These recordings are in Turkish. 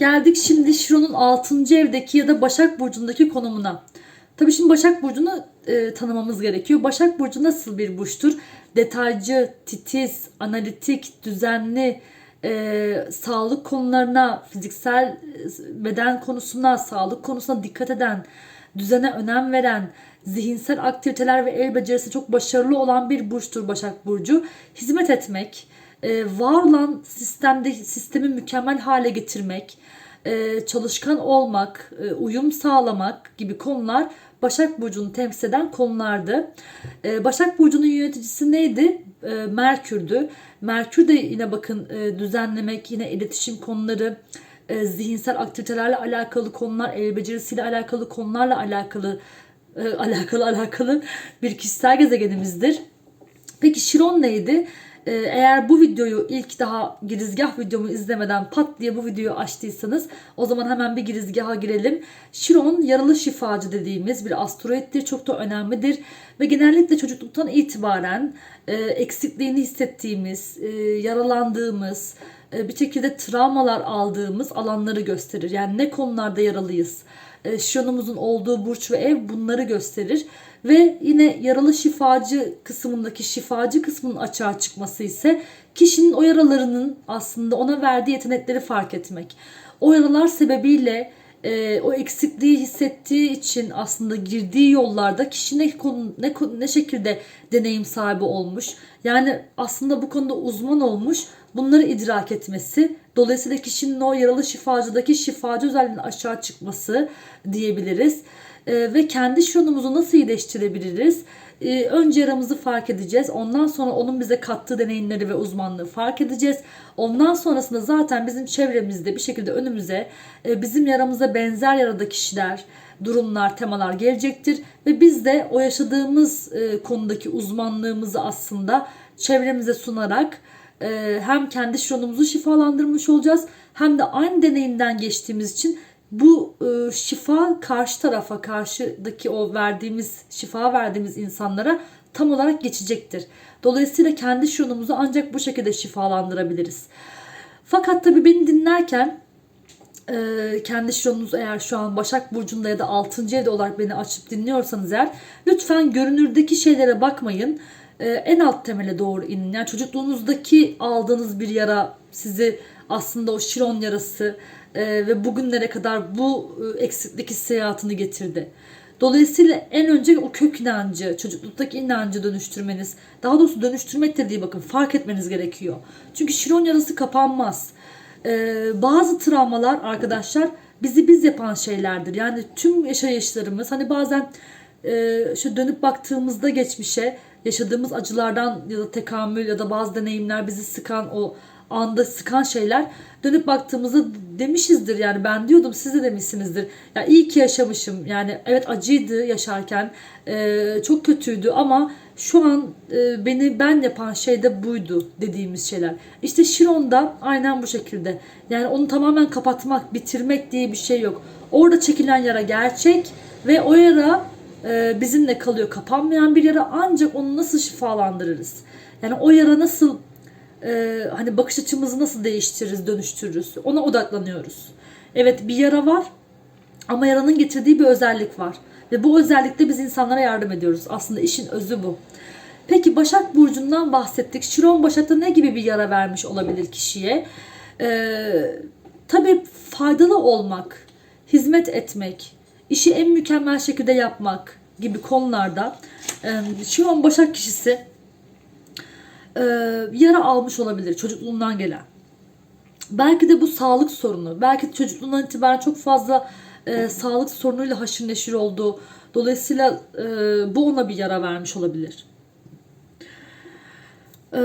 Geldik şimdi Şiron'un 6. evdeki ya da Başak Burcu'ndaki konumuna. Tabii şimdi Başak Burcu'nu e, tanımamız gerekiyor. Başak Burcu nasıl bir burçtur? Detaycı, titiz, analitik, düzenli, e, sağlık konularına, fiziksel e, beden konusuna, sağlık konusuna dikkat eden, düzene önem veren, zihinsel aktiviteler ve el becerisi çok başarılı olan bir burçtur Başak Burcu. Hizmet etmek, e, var olan sistemde sistemi mükemmel hale getirmek, e, çalışkan olmak, e, uyum sağlamak gibi konular Başak Burcu'nu temsil eden konulardı. E, Başak Burcu'nun yöneticisi neydi? E, Merkür'dü. Merkür de yine bakın e, düzenlemek, yine iletişim konuları, e, zihinsel aktivitelerle alakalı konular, el becerisiyle alakalı konularla alakalı e, alakalı alakalı bir kişisel gezegenimizdir. Peki Şiron neydi? Ee, Eğer bu videoyu ilk daha girizgah videomu izlemeden pat diye bu videoyu açtıysanız o zaman hemen bir girizgaha girelim. Şiron yaralı şifacı dediğimiz bir asteroittir. Çok da önemlidir. Ve genellikle çocukluktan itibaren e, eksikliğini hissettiğimiz, e, yaralandığımız, e, bir şekilde travmalar aldığımız alanları gösterir. Yani ne konularda yaralıyız? E, Şironumuzun olduğu burç ve ev bunları gösterir. Ve yine yaralı şifacı kısmındaki şifacı kısmının açığa çıkması ise kişinin o yaralarının aslında ona verdiği yetenekleri fark etmek. O yaralar sebebiyle e, o eksikliği hissettiği için aslında girdiği yollarda kişi ne, konu, ne, ne şekilde deneyim sahibi olmuş. Yani aslında bu konuda uzman olmuş. Bunları idrak etmesi. Dolayısıyla kişinin o yaralı şifacıdaki şifacı özelliğinin aşağı çıkması diyebiliriz. E, ve kendi şunumuzu nasıl iyileştirebiliriz? E, önce yaramızı fark edeceğiz. Ondan sonra onun bize kattığı deneyimleri ve uzmanlığı fark edeceğiz. Ondan sonrasında zaten bizim çevremizde bir şekilde önümüze e, bizim yaramıza benzer yarada kişiler, durumlar, temalar gelecektir. Ve biz de o yaşadığımız e, konudaki uzmanlığımızı aslında çevremize sunarak e, hem kendi şironumuzu şifalandırmış olacağız hem de aynı deneyimden geçtiğimiz için bu e, şifa karşı tarafa, karşıdaki o verdiğimiz şifa verdiğimiz insanlara tam olarak geçecektir. Dolayısıyla kendi şironumuzu ancak bu şekilde şifalandırabiliriz. Fakat tabii beni dinlerken e, kendi şironunuz eğer şu an Başak Burcu'nda ya da 6. evde olarak beni açıp dinliyorsanız eğer lütfen görünürdeki şeylere bakmayın. E, en alt temele doğru inin. Yani çocukluğunuzdaki aldığınız bir yara sizi aslında o şiron yarası e, ve bugünlere kadar bu e, eksiklik hissiyatını getirdi. Dolayısıyla en önce o kök inancı, çocukluktaki inancı dönüştürmeniz, daha doğrusu dönüştürmek de değil bakın fark etmeniz gerekiyor. Çünkü şiron yarası kapanmaz. Ee, bazı travmalar arkadaşlar bizi biz yapan şeylerdir. Yani tüm yaşayışlarımız hani bazen e, şu dönüp baktığımızda geçmişe yaşadığımız acılardan ya da tekamül ya da bazı deneyimler bizi sıkan o anda sıkan şeyler dönüp baktığımızda demişizdir yani ben diyordum siz de demişsinizdir. Ya iyi ki yaşamışım yani evet acıydı yaşarken e, çok kötüydü ama şu an e, beni ben yapan şey de buydu dediğimiz şeyler. İşte Şiron'da aynen bu şekilde. Yani onu tamamen kapatmak, bitirmek diye bir şey yok. Orada çekilen yara gerçek ve o yara e, bizimle kalıyor. Kapanmayan bir yara ancak onu nasıl şifalandırırız? Yani o yara nasıl e, hani bakış açımızı nasıl değiştiririz, dönüştürürüz? Ona odaklanıyoruz. Evet bir yara var ama yaranın getirdiği bir özellik var. Ve bu özellikle biz insanlara yardım ediyoruz. Aslında işin özü bu. Peki Başak Burcu'ndan bahsettik. Şiron Başak'ta ne gibi bir yara vermiş olabilir kişiye? Ee, tabii faydalı olmak, hizmet etmek, işi en mükemmel şekilde yapmak gibi konularda e, Şiron Başak kişisi e, yara almış olabilir çocukluğundan gelen. Belki de bu sağlık sorunu. Belki çocukluğundan itibaren çok fazla e, sağlık sorunuyla haşır neşir oldu. Dolayısıyla e, bu ona bir yara vermiş olabilir. E,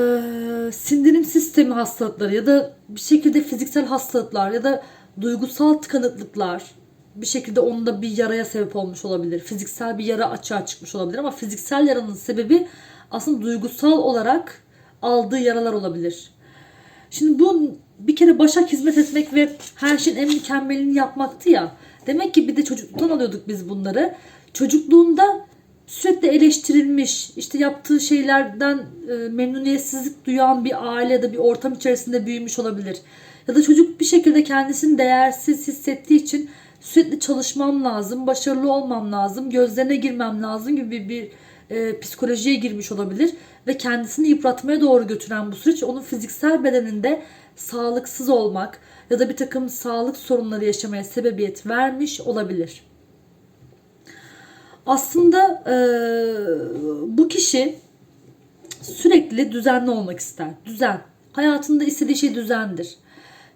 sindirim sistemi hastalıkları ya da bir şekilde fiziksel hastalıklar ya da duygusal tıkanıklıklar bir şekilde onda bir yaraya sebep olmuş olabilir. Fiziksel bir yara açığa çıkmış olabilir ama fiziksel yaranın sebebi aslında duygusal olarak aldığı yaralar olabilir. Şimdi bu bir kere Başak hizmet etmek ve her şeyin en mükemmelini yapmaktı ya. Demek ki bir de çocukluktan alıyorduk biz bunları. Çocukluğunda sürekli eleştirilmiş, işte yaptığı şeylerden e, memnuniyetsizlik duyan bir aile ya da bir ortam içerisinde büyümüş olabilir. Ya da çocuk bir şekilde kendisini değersiz hissettiği için sürekli çalışmam lazım, başarılı olmam lazım, gözlerine girmem lazım gibi bir, bir e, psikolojiye girmiş olabilir. Ve kendisini yıpratmaya doğru götüren bu süreç onun fiziksel bedeninde sağlıksız olmak ya da bir takım sağlık sorunları yaşamaya sebebiyet vermiş olabilir. Aslında e, bu kişi sürekli düzenli olmak ister. Düzen. Hayatında istediği şey düzendir.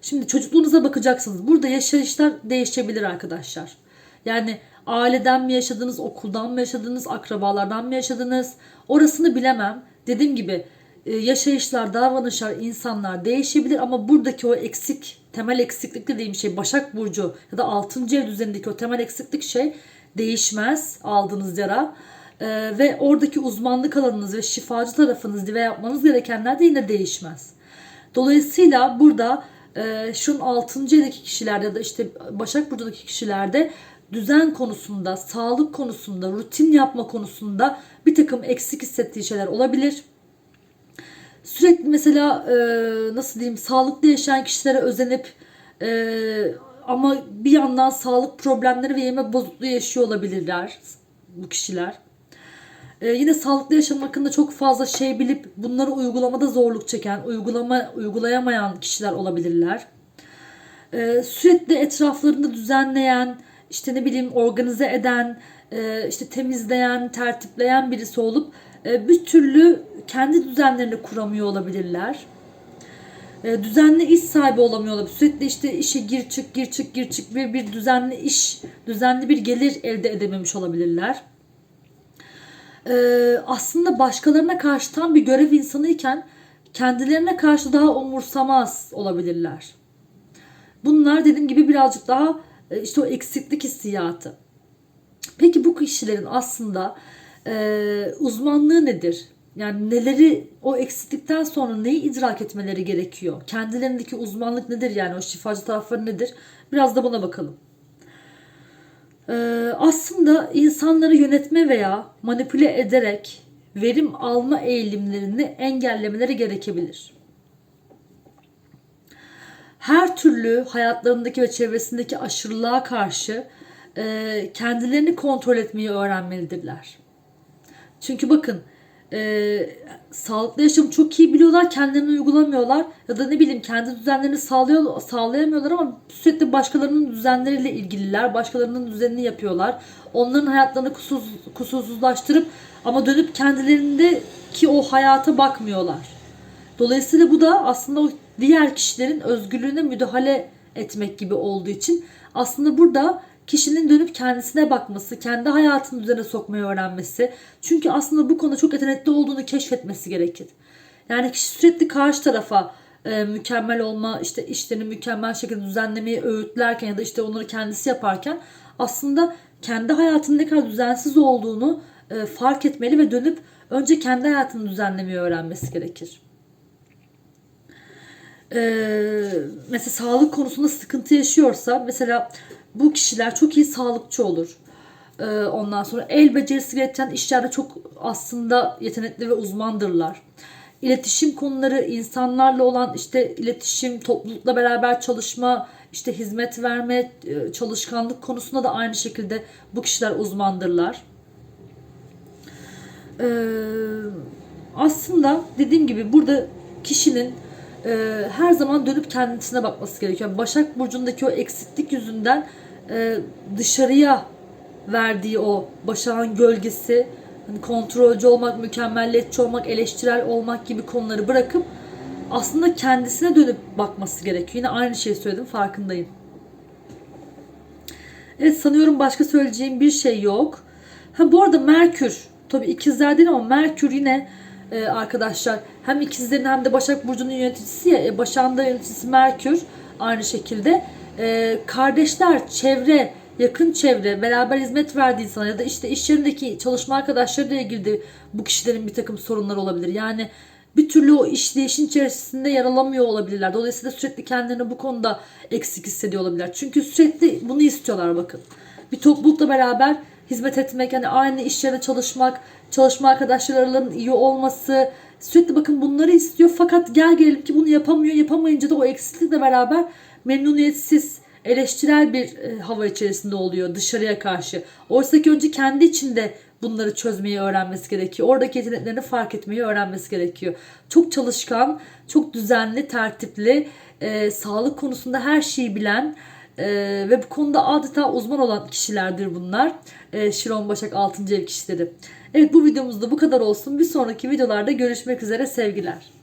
Şimdi çocukluğunuza bakacaksınız. Burada yaşayışlar değişebilir arkadaşlar. Yani aileden mi yaşadınız, okuldan mı yaşadınız, akrabalardan mı yaşadınız? Orasını bilemem. Dediğim gibi e, yaşayışlar, davranışlar, insanlar değişebilir ama buradaki o eksik, temel eksiklik dediğim şey Başak Burcu ya da 6. ev düzenindeki o temel eksiklik şey değişmez aldığınız yara. Ee, ve oradaki uzmanlık alanınız ve şifacı tarafınız ve yapmanız gerekenler de yine değişmez. Dolayısıyla burada e, şunun 6. evdeki kişilerde ya da işte Başak Burcu'daki kişilerde düzen konusunda, sağlık konusunda, rutin yapma konusunda bir takım eksik hissettiği şeyler olabilir. Sürekli mesela e, nasıl diyeyim sağlıklı yaşayan kişilere özenip e, ama bir yandan sağlık problemleri ve yeme bozukluğu yaşıyor olabilirler bu kişiler. Ee, yine sağlıklı yaşam hakkında çok fazla şey bilip bunları uygulamada zorluk çeken, uygulama uygulayamayan kişiler olabilirler. Ee, sürekli etraflarında düzenleyen, işte ne bileyim organize eden, e, işte temizleyen, tertipleyen birisi olup e, bir türlü kendi düzenlerini kuramıyor olabilirler. E, düzenli iş sahibi olamıyor olabilir. Sürekli işte işe gir çık gir çık gir çık ve bir düzenli iş, düzenli bir gelir elde edememiş olabilirler. Aslında başkalarına karşı tam bir görev insanıyken kendilerine karşı daha umursamaz olabilirler. Bunlar dediğim gibi birazcık daha işte o eksiklik hissiyatı. Peki bu kişilerin aslında e, uzmanlığı nedir? Yani neleri o eksiklikten sonra neyi idrak etmeleri gerekiyor? Kendilerindeki uzmanlık nedir yani o şifacı tarafları nedir? Biraz da buna bakalım. Ee, aslında insanları yönetme veya manipüle ederek verim alma eğilimlerini engellemeleri gerekebilir. Her türlü hayatlarındaki ve çevresindeki aşırılığa karşı e, kendilerini kontrol etmeyi öğrenmelidirler. Çünkü bakın e, sağlıklı yaşamı çok iyi biliyorlar, kendilerini uygulamıyorlar ya da ne bileyim kendi düzenlerini sağlıyor, sağlayamıyorlar ama sürekli başkalarının düzenleriyle ilgililer, başkalarının düzenini yapıyorlar. Onların hayatlarını kusur, kusursuzlaştırıp ama dönüp kendilerindeki o hayata bakmıyorlar. Dolayısıyla bu da aslında o diğer kişilerin özgürlüğüne müdahale etmek gibi olduğu için aslında burada kişinin dönüp kendisine bakması, kendi hayatını düzene sokmayı öğrenmesi. Çünkü aslında bu konuda çok yetenekli olduğunu keşfetmesi gerekir. Yani kişi sürekli karşı tarafa e, mükemmel olma, işte işlerini mükemmel şekilde düzenlemeyi öğütlerken ya da işte onları kendisi yaparken aslında kendi hayatının ne kadar düzensiz olduğunu e, fark etmeli ve dönüp önce kendi hayatını düzenlemeyi öğrenmesi gerekir. Ee, mesela sağlık konusunda sıkıntı yaşıyorsa mesela bu kişiler çok iyi sağlıkçı olur. Ee, ondan sonra el becerisi gereken işlerde çok aslında yetenekli ve uzmandırlar. İletişim konuları, insanlarla olan işte iletişim, toplulukla beraber çalışma, işte hizmet verme, e, çalışkanlık konusunda da aynı şekilde bu kişiler uzmandırlar. Ee, aslında dediğim gibi burada kişinin e, her zaman dönüp kendisine bakması gerekiyor. Başak Burcu'ndaki o eksiklik yüzünden e, dışarıya verdiği o Başak'ın gölgesi, hani kontrolcü olmak, mükemmelliyetçi olmak, eleştirel olmak gibi konuları bırakıp aslında kendisine dönüp bakması gerekiyor. Yine aynı şeyi söyledim farkındayım. Evet sanıyorum başka söyleyeceğim bir şey yok. Ha bu arada Merkür tabi ikizler değil ama Merkür yine e, arkadaşlar hem ikizlerin hem de Başak Burcu'nun yöneticisi ya e, Başak'ın da yöneticisi Merkür aynı şekilde. E, kardeşler, çevre, yakın çevre, beraber hizmet verdiği insana ya da işte iş yerindeki çalışma arkadaşlarıyla ilgili de bu kişilerin bir takım sorunları olabilir. Yani bir türlü o işleyişin içerisinde yer alamıyor olabilirler. Dolayısıyla sürekli kendilerini bu konuda eksik hissediyor olabilirler. Çünkü sürekli bunu istiyorlar bakın. Bir toplulukla beraber hizmet etmek, yani aynı iş yerinde çalışmak, çalışma arkadaşlarının iyi olması, Sürekli bakın bunları istiyor fakat gel gelelim ki bunu yapamıyor. Yapamayınca da o eksiklikle beraber memnuniyetsiz, eleştirel bir e, hava içerisinde oluyor dışarıya karşı. Oysa ki önce kendi içinde bunları çözmeyi öğrenmesi gerekiyor. Oradaki yeteneklerini fark etmeyi öğrenmesi gerekiyor. Çok çalışkan, çok düzenli, tertipli, e, sağlık konusunda her şeyi bilen e, ve bu konuda adeta uzman olan kişilerdir bunlar. E, Şiron Başak 6. ev kişileri. Evet bu videomuzda bu kadar olsun. Bir sonraki videolarda görüşmek üzere sevgiler.